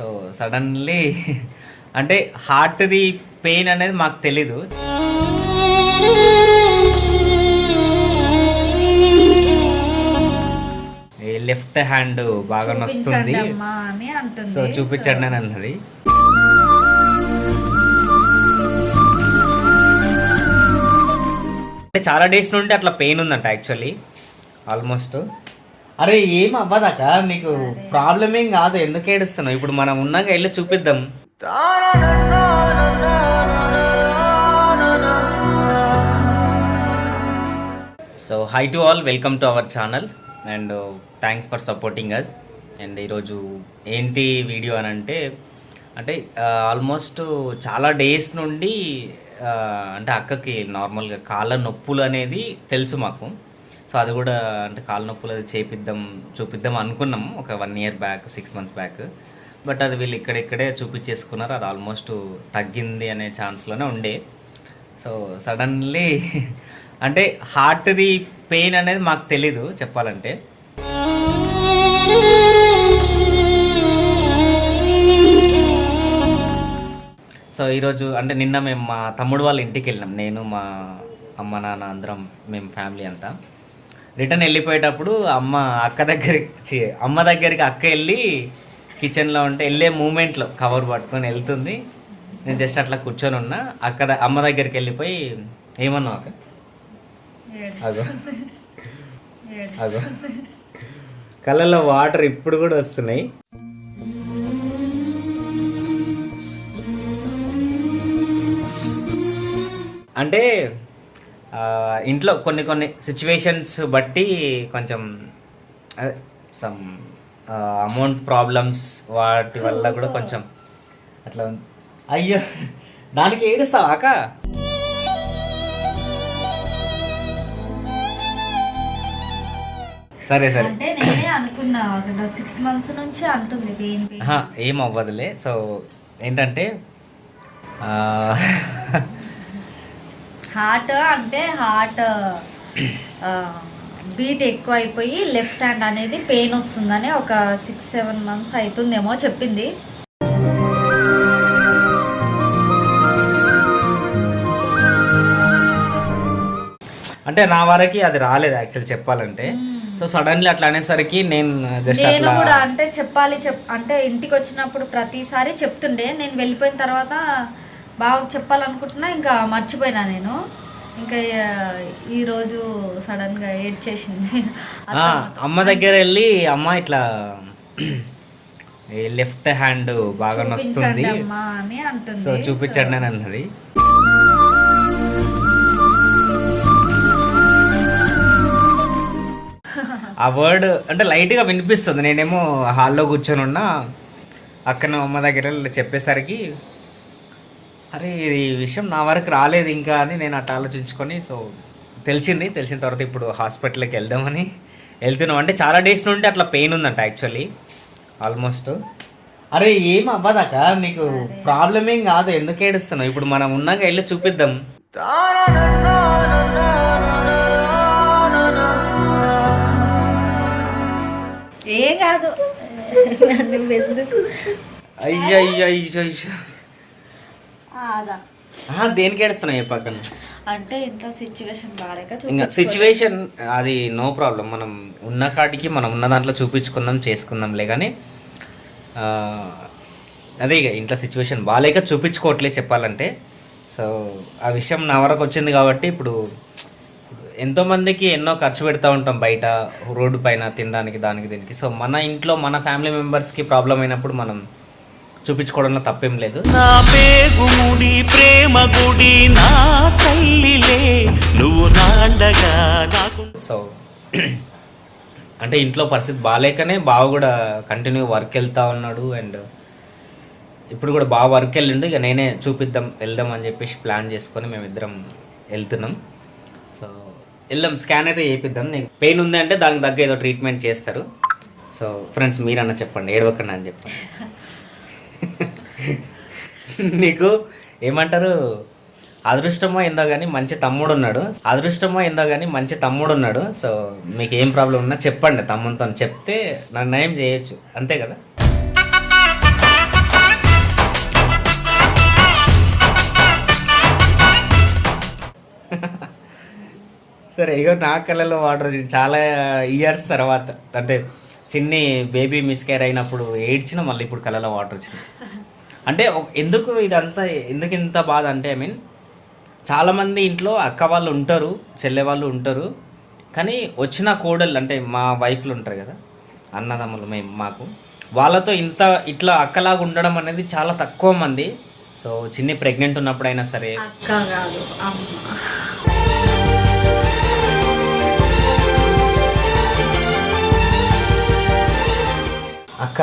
So suddenly అంటే హార్ట్ది pain అనేది మాకు తెలీదు. లెఫ్ట్ హ్యాండ్ బాగా నొస్తుంది. సో చూపించండి అని అన్నది. అంటే చాలా డేస్ నుండి అట్లా పెయిన్ ఉందంట యాక్చువల్లీ. ఆల్మోస్ట్. అరే ఏం అవ్వదాక నీకు ప్రాబ్లం ఏం కాదు. ఎందుకు ఏడుస్తున్నావు? ఇప్పుడు మనం ఉన్నాక వెళ్ళి చూపిద్దాం. So hi to all welcome to our channel and thanks for supporting us and ఈరోజు ఏంటి వీడియో అని అంటే అంటే ఆల్మోస్ట్ చాలా డేస్ నుండి ఆ, అంటే అక్కకి నార్మల్గా కాళ్ళ నొప్పులు అనేది తెలుసు మాకు. సో అది కూడా అంటే కాళ్ళ నొప్పులు అది చేపిద్దాం చూపిద్దాం అనుకున్నాం ఒక one year back six months back but అది వీళ్ళు ఇక్కడిక్కడే చూపించేసుకున్నారు. అది ఆల్మోస్ట్ తగ్గింది అనే ఛాన్స్లోనే ఉండే. సో సడన్లీ అంటే హార్ట్ది పెయిన్ అనేది మాకు తెలీదు చెప్పాలంటే. సో ఈరోజు అంటే నిన్న మేము మా తమ్ముడు వాళ్ళ ఇంటికి వెళ్ళినాం. నేను మా అమ్మ నాన్న అందరం మేము ఫ్యామిలీ అంతా. రిటర్న్ వెళ్ళిపోయేటప్పుడు అమ్మ అక్క దగ్గరికి అమ్మ దగ్గరికి అక్క వెళ్ళి కిచెన్లో ఉంటే వెళ్ళే మూమెంట్లో కవర్ పట్టుకొని వెళ్తుంది. నేను జస్ట్ అట్లా కూర్చొని ఉన్నా. అక్క అమ్మ దగ్గరికి వెళ్ళిపోయి ఏమన్నావు అక్క? అగో అగో కళ్ళల్లో వాటర్ ఇప్పుడు కూడా వస్తున్నాయి. అంటే ఇంట్లో కొన్ని కొన్ని సిచ్యువేషన్స్ బట్టి కొంచెం సమ్ అమౌంట్ ప్రాబ్లమ్స్ వాటి వల్ల కూడా కొంచెం అట్లా ఉంది. అయ్యో దానికి ఏడుస్తావా అక్క? సరే సరే. అంటే నేనే అనుకున్నా సిక్స్ మంత్స్ నుంచి అంటుంది పెయిన్ ఏం అవ్వదులే. సో ఏంటంటే హార్ట్ అంటే హార్ట్ బీట్ ఎక్కువ అయిపోయి లెఫ్ట్ హ్యాండ్ అనేది పెయిన్ వస్తుందని ఒక సిక్స్ సెవెన్ మంత్స్ అవుతుందేమో చెప్పింది. అంటే నా వరకు అది రాలేదు యాక్చువల్ చెప్పాలంటే. సో సడన్లీ అట్లా అనేసరికి నేను జస్ట్ నేను కూడా అంటే చెప్పాలి చెప్ అంటే ఇంటికి వచ్చినప్పుడు ప్రతిసారి చెప్తుండే. నేను వెళ్ళిపోయిన తర్వాత బాగా చెప్పాలనుకుంటున్నా ఇంకా మర్చిపోయినా నేను. ఇంకా ఆ, ఈ రోజు సడన్గా ఏడ్చేసింది ఆ, అమ్మ దగ్గర వెళ్ళి అమ్మ ఇట్లా లెఫ్ట్ హ్యాండ్ బాగా నొస్తుంది. సో చూపించండి అని అన్నది. ఆ వర్డ్ అంటే లైట్గా వినిపిస్తుంది. నేనేమో హాల్లో కూర్చొని ఉన్నా అక్కన అమ్మ దగ్గర చెప్పేసరికి అరే ఈ విషయం నా వరకు రాలేదు ఇంకా అని నేను అట్లా ఆలోచించుకొని సో తెలిసింది తెలిసిన తర్వాత ఇప్పుడు హాస్పిటల్కి వెళ్దామని వెళ్తున్నాం. అంటే చాలా డేస్ నుండి అట్లా పెయిన్ ఉందంట యాక్చువల్లీ ఆల్మోస్ట్. అరే ఏం అవ్వదాక నీకు ప్రాబ్లం ఏం కాదు ఎందుకు ఏడుస్తున్నావు? ఇప్పుడు మనం ఉన్నాక వెళ్ళి చూపిద్దాం. ఏం కాదు. అయ్యో అయ్యో అయ్యో అయ్యో అదా. దేనికి ఏడుస్తున్నావు ఏ పక్కన? అంటే ఇంట్లో సిచ్యువేషన్ బాగాలేక ఇంకా సిచ్యువేషన్ అది నో ప్రాబ్లం మనం ఉన్న కాడికి మనం ఉన్న దాంట్లో చూపించుకుందాం చేసుకుందాంలే కానీ అదే ఇక ఇంట్లో సిచ్యువేషన్ బాగాలేక చూపించుకోవట్లే చెప్పాలంటే. సో ఆ విషయం నా వరకు వచ్చింది కాబట్టి ఇప్పుడు ఎంతోమందికి ఎన్నో ఖర్చు పెడతా ఉంటాం బయట రోడ్డు పైన తినడానికి దానికి దీనికి. సో మన ఇంట్లో మన ఫ్యామిలీ మెంబర్స్కి ప్రాబ్లం అయినప్పుడు మనం చూపించుకోవడంలో తప్పేం లేదు. నా పేగుముడి ప్రేమ గుడి నా తల్లిలే నువ్వు నాండగా నాకు. సో అంటే ఇంట్లో పరిస్థితి బాగాలేకనే బావ కూడా కంటిన్యూ వర్క్ వెళ్తా ఉన్నాడు అండ్ ఇప్పుడు కూడా బాగా వర్క్ వెళ్ళిండు ఇక నేనే చూపిద్దాం వెళ్దాం అని చెప్పేసి ప్లాన్ చేసుకొని మేమిద్దరం వెళ్తున్నాం. సో వెళ్దాం స్కాన్ అయితే చేపిద్దాం. నీకు పెయిన్ ఉంది అంటే దానికి తగ్గ ఏదో ట్రీట్మెంట్ చేస్తారు. సో ఫ్రెండ్స్ మీరన్నా చెప్పండి ఏడవకండి అని చెప్పండి. నీకు ఏమంటారు? అదృష్టమో ఏందో కానీ మంచి తమ్ముడు ఉన్నాడు అదృష్టమో ఏందో కానీ మంచి తమ్ముడు ఉన్నాడు సో మీకు ఏం ప్రాబ్లం ఉన్నా చెప్పండి తమ్ముడితో చెప్తే నన్ను నయం చేయొచ్చు. అంతే కదా? సరే ఇగో నా కళలో వాటర్ చాలా ఇయర్స్ తర్వాత. అంటే చిన్ని బేబీ మిస్కేర్ అయినప్పుడు ఏడ్చిన మళ్ళీ ఇప్పుడు కళ్ళలో వాటర్ వచ్చింది. అంటే ఎందుకు ఇదంతా ఎందుకు ఇంత బాధ అంటే ఐ మీన్ చాలామంది ఇంట్లో అక్క వాళ్ళు ఉంటారు చెల్లె వాళ్ళు ఉంటారు కానీ వచ్చిన కోడళ్ళు అంటే మా వైఫ్లు ఉంటారు కదా అన్నదమ్ములు మేము మాకు వాళ్ళతో ఇంత ఇట్లా అక్కలాగా ఉండడం అనేది చాలా తక్కువ మంది. సో చిన్ని ప్రెగ్నెంట్ ఉన్నప్పుడైనా సరే అక్క కాదు అక్క.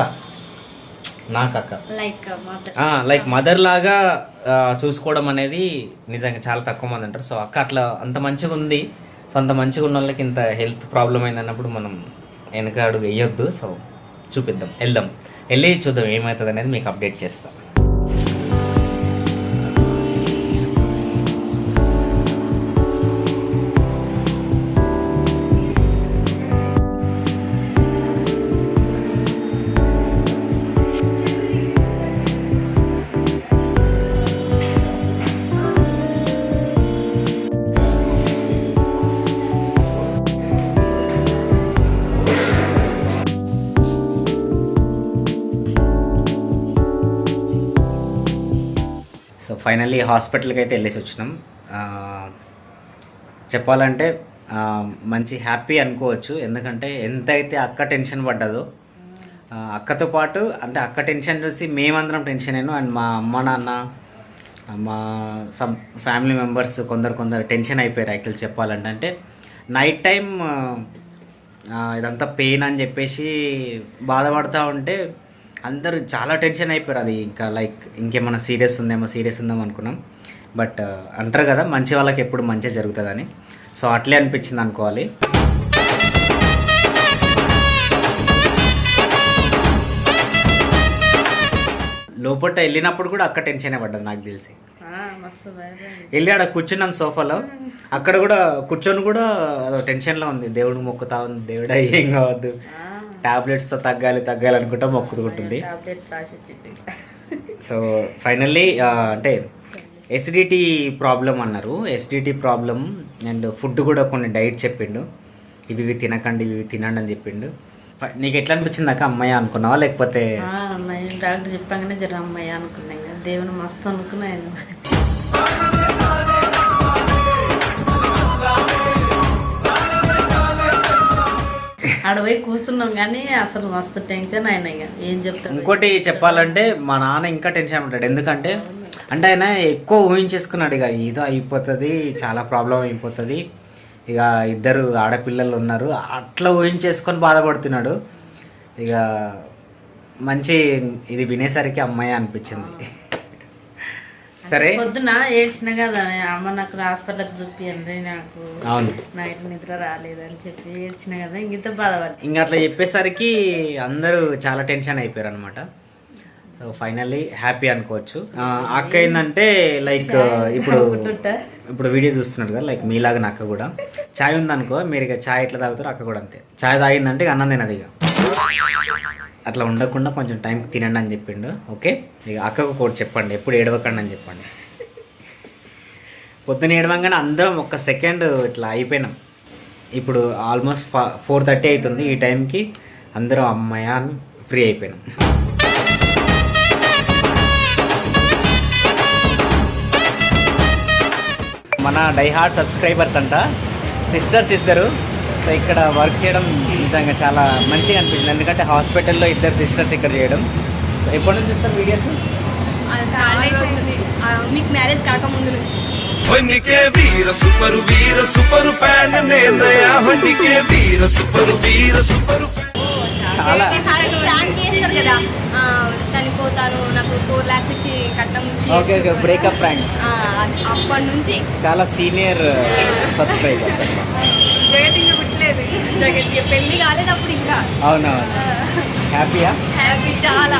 నాకు అక్క. లైక్ మదర్ లైక్ మదర్ లాగా చూసుకోవడం అనేది నిజంగా చాలా తక్కువ మంది అంటారు. సో అక్క అట్లా అంత మంచిగా ఉంది. సో అంత మంచిగా ఉన్న వాళ్ళకి ఇంత హెల్త్ ప్రాబ్లం అయింది అన్నప్పుడు మనం వెనక అడుగు వేయొద్దు. సో చూపిద్దాం. వెళ్దాం. వెళ్ళి చూద్దాం ఏమవుతుంది అనేది మీకు అప్డేట్ చేస్తాం. సో ఫైనల్లీ హాస్పిటల్కి అయితే వెళ్ళేసి వచ్చినాం. చెప్పాలంటే మంచి హ్యాపీ అనుకోవచ్చు. ఎందుకంటే ఎంతైతే అక్క టెన్షన్ పడ్డదో అక్కతో పాటు అంటే అక్క టెన్షన్ చూసి మేమందరం టెన్షన్ అయినా. అండ్ మా అమ్మ నాన్న మా సమ్ ఫ్యామిలీ మెంబర్స్ కొందరు కొందరు టెన్షన్ అయిపోయారు యాక్చువల్ చెప్పాలంటే. అంటే నైట్ టైం ఇదంతా పెయిన్ అని చెప్పేసి బాధపడుతూ ఉంటే అందరూ చాలా టెన్షన్ అయిపోయారు అది ఇంకా లైక్ ఇంకేమైనా సీరియస్ ఉందేమో సీరియస్ ఉందేమో అనుకున్నాం. బట్ అంటారు కదా మంచి వాళ్ళకి ఎప్పుడు మంచి జరుగుతుందని. సో అట్లే అనిపించింది అనుకోవాలి. లోపల వెళ్ళినప్పుడు కూడా అక్క టెన్షనే పడ్డది నాకు తెలిసి. వెళ్ళి ఆడ కూర్చున్నాం సోఫాలో. అక్కడ కూడా కూర్చొని కూడా అదో టెన్షన్లో ఉంది. దేవుడు మొక్కుతా ఉంది దేవుడు ఏం కావద్దు. టాబ్లెట్స్తో తగ్గాలి తగ్గాలి అనుకుంటా మొక్కుకుంటుంది రాసిచ్చింది సో ఫైనల్లీ అంటే ఎసిడిటీ ప్రాబ్లం అన్నారు. ఎసిడిటీ ప్రాబ్లం అండ్ ఫుడ్ కూడా కొన్ని డైట్ చెప్పిండు. ఇవి ఇవి తినకండి ఇవి తినండి అని చెప్పిండు. నీకు ఎట్లా అనిపించింది అక్క? అమ్మాయి అనుకున్నావా లేకపోతే అమ్మాయి డాక్టర్ చెప్పగానే జర అమ్మాయి అనుకున్నాయి దేవుని మస్తు అనుకున్నాను పోయి కూర్చున్నాం కానీ అసలు మస్తు టెన్షన్ అయినా ఇక. ఏం చెప్తాడు ఇంకోటి చెప్పాలంటే మా నాన్న ఇంకా టెన్షన్ ఉంటాడు. ఎందుకంటే అంటే ఆయన ఎక్కువ ఊహించేసుకున్నాడు ఇక. ఏదో అయిపోతుంది చాలా ప్రాబ్లం అయిపోతుంది. ఇక ఇద్దరు ఆడపిల్లలు ఉన్నారు. అట్లా ఊహించేసుకొని బాధపడుతున్నాడు. ఇక మంచి ఇది వినేసరికి అమ్మాయి అనిపించింది. సరే. పొద్దున ఏడ్చిన కదా అమ్మ నాకు హాస్పిటల్కి చూపియండి నాకు అవును. నైట్ నిద్ర రాలేదని చెప్పి ఏడ్చిన కదా ఇంత బాధపడ్డా. ఇంకా అట్లా చెప్పేసరికి అందరూ చాలా టెన్షన్ అయిపోయారు అనమాట సో ఫైనల్లీ హ్యాపీ అనుకోవచ్చు. అక్క ఏంటంటే లైక్ ఇప్పుడు. ఇప్పుడు వీడియో చూస్తున్నారు కదా లైక్ మీలాగా అక్క కూడా. చాయ్ ఉందనుకో మీరు ఇక చాయ్ ఎట్లా తాగుతారో అక్క కూడా అంతే. చాయ్ తాగిందంటే ఇక అన్నం తినదు ఇక. అట్లా ఉండకుండా కొంచెం టైం తినండి అని చెప్పిండు. ఓకే ఇక అక్కకు కూడా చెప్పండి. ఎప్పుడు ఏడవకండి అని చెప్పండి. పొద్దున ఏడవంగానే అందరం ఒక్క సెకండ్ ఇట్లా అయిపోయినాం. ఇప్పుడు ఆల్మోస్ట్ ఫోర్ థర్టీ అవుతుంది ఈ టైంకి అందరం అమ్మాయ అని ఫ్రీ అయిపోయినాం. మన డైహార్డ్ సబ్స్క్రైబర్స్ అంట. సిస్టర్స్ ఇద్దరు. సో ఇక్కడ వర్క్ చేయడం నిజంగా చాలా మంచిగా అనిపించింది. ఎందుకంటే హాస్పిటల్లో ఇద్దరు సిస్టర్స్ ఇక్కడ చేయడం. సో ఎప్పటి నుంచి చూస్తారు వీడియోస్? మీకు మ్యారేజ్ కాకముందు నుంచి. నీకే వీర సూపర్ వీర సూపర్ ఫ్యాన్ నేనయా నీకే వీర సూపర్ వీర సూపర్ చాలా. ప్లాన్ చేస్తారు కదా చనిపోతాను నాకు ఫోర్ లాక్స్ ఇచ్చి కట్టం ఓకే ఓకే బ్రేకప్ ప్రాంక్ అప్పటి నుంచి. చాలా సీనియర్ uh, సబ్స్క్రైబర్స్ ఇక పెళ్ళి కాలేదప్పుడు ఇంకా. అవునవును. హ్యాపీయా? హ్యాపీ చాలా.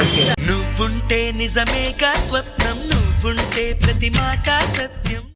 ఓకే. నువ్వుంటే నిజమేగా స్వప్నం నువ్వుంటే ప్రతి మాట సత్యం.